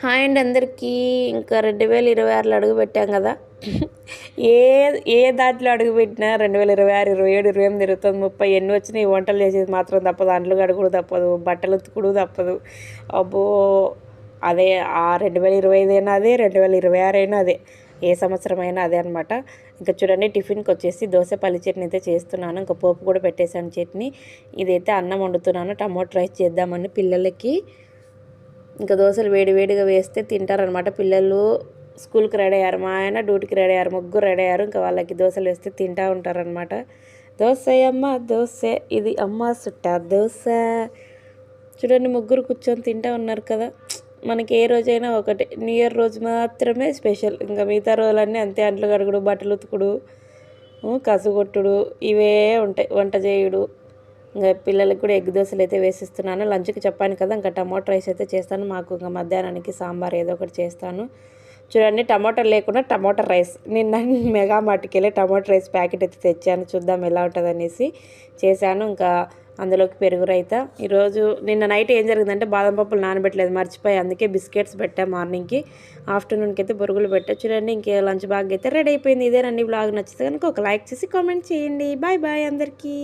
Hi అండి అందరికీ. ఇంకా రెండు వేల ఇరవై ఆరులో అడుగు పెట్టాం కదా. ఏ ఏ దాంట్లో అడుగు పెట్టినా రెండు వేల ఇరవై ఆరు ఇరవై ఏడు ఇరవై ఎనిమిది ఇరవై తొమ్మిది ముప్పై ఎన్ని వచ్చినాయి వంటలు చేసేది మాత్రం తప్పదు. అంట్లు కడుగుడు తప్పదు. బట్టలు ఉతుకుడు తప్పదు. అబ్బో అదే ఆ రెండు వేల ఇరవై ఐదు అయినా అదే రెండు వేల ఇరవై ఆరు అయినా అదే. ఏ సంవత్సరం అయినా అదే అనమాట ఇంకా చూడండి టిఫిన్కి వచ్చేసి దోశ పల్లి చట్నీ అయితే చేస్తున్నాను. ఇంకా పోపు కూడా పెట్టేశాను చట్నీ. ఇదైతే అన్నం వండుతున్నాను. టమాటో రైస్ చేద్దామని పిల్లలకి ఇంకా దోశలు వేడి వేడిగా వేస్తే తింటారనమాట పిల్లలు స్కూల్కి రెడీ అయ్యారు. మా ఆయన డ్యూటీకి రెడీ అయ్యారు. ముగ్గురు రెడీ అయ్యారు. ఇంకా వాళ్ళకి దోశలు వేస్తే తింటూ ఉంటారనమాట దోశ అమ్మ దోశ. ఇది అమ్మ సుట్ట దోశ. చూడండి ముగ్గురు కూర్చొని తింటూ ఉన్నారు కదా. మనకి ఏ రోజైనా ఒకటే. న్యూ ఇయర్ రోజు మాత్రమే స్పెషల్. ఇంకా మిగతా రోజులన్నీ అంతే. అంట్లు కడుగుడు బట్టలు ఉతుకుడు కసుగొట్టుడు ఇవే ఉంటాయి. వంట చేయుడు. ఇంకా పిల్లలకి కూడా ఎగ్ దోశలు అయితే వేసిస్తున్నాను. లంచ్కి చెప్పాను కదా ఇంకా టమాటో రైస్ అయితే చేస్తాను. మాకు ఇంకా మధ్యాహ్నానికి సాంబార్ ఏదో ఒకటి చేస్తాను. చూడండి టమాటా లేకుండా టమాటా రైస్. నిన్న మెగా మార్ట్కి వెళ్ళి టమాటా రైస్ ప్యాకెట్ అయితే తెచ్చాను. చూద్దాం ఎలా ఉంటుంది అనేసి చేశాను. ఇంకా అందులోకి పెరుగు రైత. ఈరోజు నిన్న నైట్ ఏం జరిగిందంటే బాదం పప్పులు నానబెట్టలేదు మర్చిపోయి. అందుకే బిస్కెట్స్ పెట్టా మార్నింగ్కి. ఆఫ్టర్నూన్కి అయితే బొరుగులు పెట్టా. చూడండి ఇంకే లంచ్ బాగా అయితే రెడీ అయిపోయింది. ఇదేనండి బ్లాగ్ నచ్చితే కనుక ఒక లైక్ చేసి కామెంట్ చేయండి. బాయ్ బాయ్ అందరికీ.